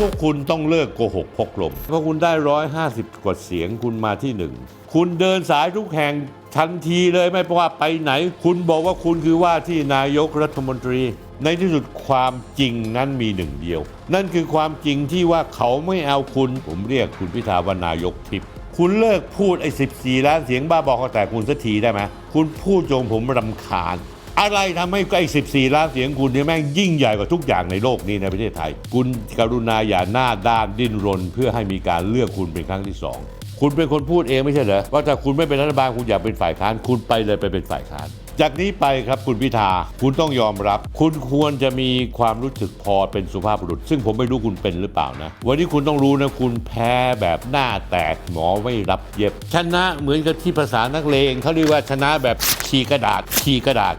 พวกคุณต้องเลิกโกหกพกลม เพราะคุณได้ร้อยห้าสิบกว่าเสียงคุณมาที่หนึ่ง คุณเดินสายทุกแห่งทันทีเลยไม่ว่าไปไหน คุณบอกว่าคุณคือว่าที่นายกรัฐมนตรี ในที่สุดความจริงนั้นมีหนึ่งเดียว นั่นคือความจริงที่ว่าเขาไม่เอาคุณ ผมเรียกคุณพิธาว่านายกทิพย์คุณเลิกพูดไอ้ 14 ล้านเสียงบ้าบอกแต่คุณสักทีได้ไหมคุณพูดจงผมรำคาญ อะไรทำให้ไอ้14 ล้านเสียงคุณเนี่ยแม่งยิ่งใหญ่กว่าทุกอย่างในโลกนี้ในประเทศไทย คุณกรุณาอย่าหน้าด้านดิ้นรน เพื่อให้มีการเลือกคุณเป็นครั้งที่สองคุณเป็นคนพูดเองไม่ใช่เหรอว่าถ้าคุณไม่เป็นรัฐบาลคุณอยากเป็นฝ่ายค้าน คุณไปเลยไปเป็นฝ่ายค้าน จากนี้ไปครับคุณพิธาคุณต้องยอมรับ คุณควรจะมีความรู้สึกพอเป็นสุภาพบุรุษ ซึ่งผมไม่รู้คุณเป็นหรือเปล่านะ วันนี้คุณต้องรู้นะคุณแพ้แบบหน้าแตกหมอไม่รับเย็บ ชนะเหมือนกับที่ภาษานักเลงเขาเรียกว่าชนะแบบขีกระดาษขีกระดาษ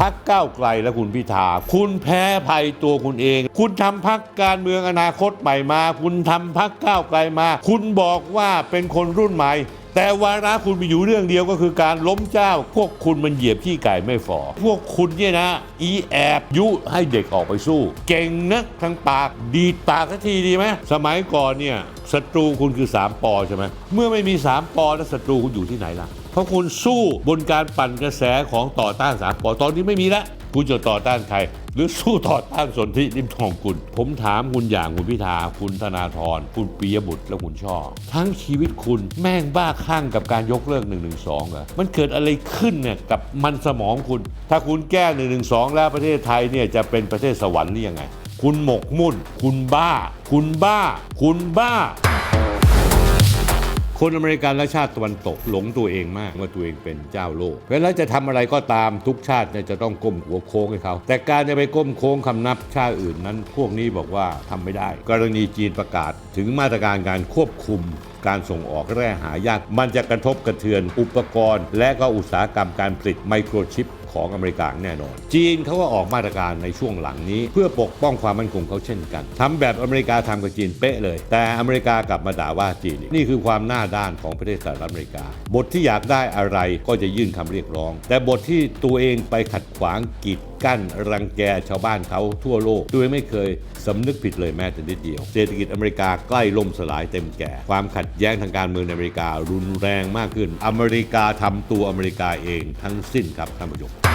พักก้าวไกลและคุณพิธา คุณแพ้ภัยตัวคุณเอง คุณทำพักการเมืองอนาคตใหม่มา คุณทำพักก้าวไกลมา คุณบอกว่าเป็นคนรุ่นใหม่ แต่วาระคุณมีอยู่เรื่องเดียวก็คือการล้มเจ้า พวกคุณมันเหยียบขี้ไก่ไม่ฝ่อพวกคุณเนี่ยนะ อีแอบยุให้เด็กออกไปสู้ เก่งนะทั้งปากดีปากสักทีดีไหมสมัยก่อนเนี่ยศัตรูคุณคือ 3ปอใช่ไหมเมื่อไม่มี 3ปอแล้วศัตรูคุณอยู่ที่ไหนล่ะเพราะคุณสู้บนการปั่นกระแสของต่อต้านสามปอตอนนี้ไม่มีแล้วคุณจะต่อต้านใคร หรือสู้ต่อต้านสนธิริมทองคุณผมถามคุณอย่างคุณพิธา คุณธนาธรคุณปิยบุตรและคุณช่อ ทั้งชีวิตคุณแม่งบ้าคลั่งกับการยกเลิก1นึเหรอมันเกิดอะไรขึ้นเนี่ยกับมันสมองคุณ ถ้าคุณแก้1นึแล้วประเทศไทยเนี่ยจะเป็นประเทศสวรรค์หรือยังไง คุณหมกมุ่น คุณบ้า คุณบ้า คุณบ้า คนอเมริกันและชาติตะวันตกหลงตัวเองมากว่าตัวเองเป็นเจ้าโลกเวลาจะทำอะไรก็ตามทุกชาติจะต้องก้มหัวโค้งให้เขา แต่การจะไปก้มโค้งคำนับชาติอื่นนั้น พวกนี้บอกว่าทำไม่ได้ กรณีจีนประกาศถึงมาตรการการควบคุมการส่งออกแร่หายาก มันจะกระทบกระเทือนอุปกรณ์ และก็อุตสาหกรรมการผลิตไมโครชิป ของอเมริกาแน่นอน จีนเขาก็ออกมาตรการในช่วงหลังนี้ เพื่อปกป้องความมั่นคงเขาเช่นกันทำแบบอเมริกาทำกับจีนเป๊ะเลย แต่อเมริกากลับมาด่าว่าจีนอีกนี่คือความหน้าด้านของประเทศสหรัฐอเมริกา บทที่อยากได้อะไรก็จะยื่นคำเรียกร้อง แต่บทที่ตัวเองไปขัดขวางกีดกั้นรังแกชาวบ้านเขาทั่วโลกโดยไม่เคยสำนึกผิดเลยแม้แต่นิดเดียว เศรษฐกิจอเมริกาใกล้ล่มสลายเต็มแก่ ความขัดแย้งทางการเมืองในอเมริการุนแรงมากขึ้น อเมริกาทำตัวอเมริกาเองทั้งสิ้นครับท่านผู้ชม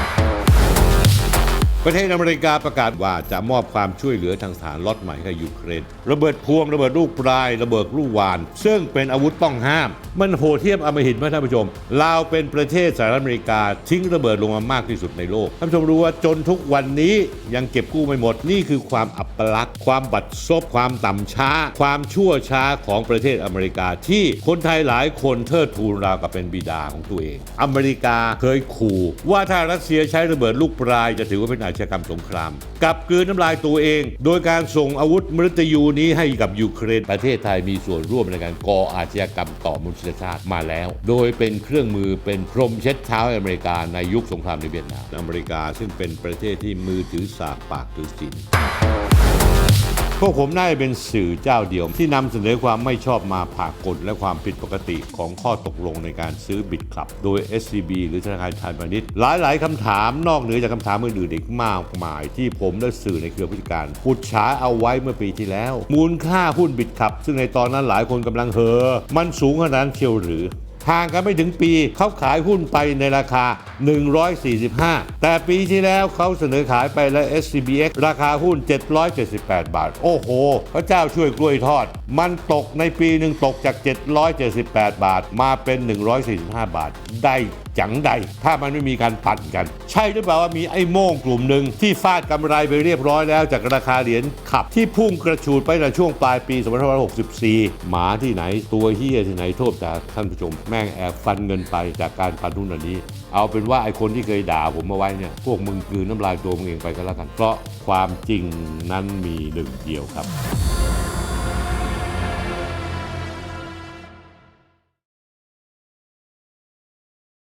ประเทศอเมริกาประกาศว่าจะมอบความช่วยเหลือทางทหารล็อตใหม่ให้ยูเครน ระเบิดพวงระเบิดลูกปลาย ระเบิดลูกวาน ซึ่งเป็นอาวุธต้องห้าม มันโหดเทียมอมหิตไหมท่านผู้ชมลาวเป็นประเทศสหรัฐอเมริกา ทิ้งระเบิดลงมามากที่สุดในโลกท่านผู้ชมรู้ว่าจนทุกวันนี้ยังเก็บกู้ไม่หมดนี่คือความอัปลักษณ์ความบัดซบความต่ำช้า ความชั่วช้าของประเทศอเมริกา ที่คนไทยหลายคนเทิดทูนราวกับเป็นบิดาของตัวเอง อเมริกาเคยขู่ว่าถ้ารัสเซียใช้ระเบิดลูกปลายจะถือว่าเป็นอาชญากรรมสงคราม กับกลืนน้ำลายตัวเอง โดยการส่งอาวุธมฤตยูนี้ให้กับยูเครนประเทศไทยมีส่วนร่วมในการก่ออาชญากรรมต่อมนุษยชาติมาแล้ว โดยเป็นเครื่องมือเป็นพรมเช็ดเท้าอเมริกาในยุคสงครามในเวียดนามอเมริกาซึ่งเป็นประเทศที่มือถือสากปากถือศีล พวกผมน่าจะเป็นสื่อเจ้าเดียว ที่นำเสนอความไม่ชอบมาผ่ากลและความผิดปกติของข้อตกลงในการซื้อบิตคลับ โดย SCB หรือธนาคารไทยพาณิชย์หลาย ๆคำถามนอกเหนือจากคำถามอื่นๆอีกมากมาย ที่ผมและสื่อในเครือผู้จัดการขุดฉายเอาไว้เมื่อปีที่แล้ว มูลค่าหุ้นบิตคลับ ซึ่งในตอนนั้นหลายคนกำลังเฮอมันสูงขนาดเชียวหรือ ห่างกันไม่ถึงปีเขาขายหุ้นไปในราคา 145 แต่ปีที่แล้วเขาเสนอขายไปแล้ว SCBX ราคาหุ้น 778 บาท โอ้โห พระเจ้าช่วยกล้วยทอด มันตกในปีหนึ่งตกจาก 778 บาทมาเป็น 145 บาท ได้จังใด ถ้ามันไม่มีการปั่นกัน ใช่หรือเปล่าว่ามีไอ้โม่งกลุ่มหนึ่งที่ฟาดกำไรไปเรียบร้อยแล้วจากราคาเหรียญขับ ที่พุ่งกระฉูดไปในช่วงปลายปี2564 หมาที่ไหนตัวเฮียที่ไหนโทษแต่ท่านผู้ชมแม่งแอบฟันเงินไปจากการปันทุนอันนี้ เอาเป็นว่าไอ้คนที่เคยด่าผมมาไว้เนี่ยพวกมึงคืนน้ำลายตัวมึงเองไปก็แล้วกัน เพราะความจริงนั้นมีหนึ่งเดียวครับ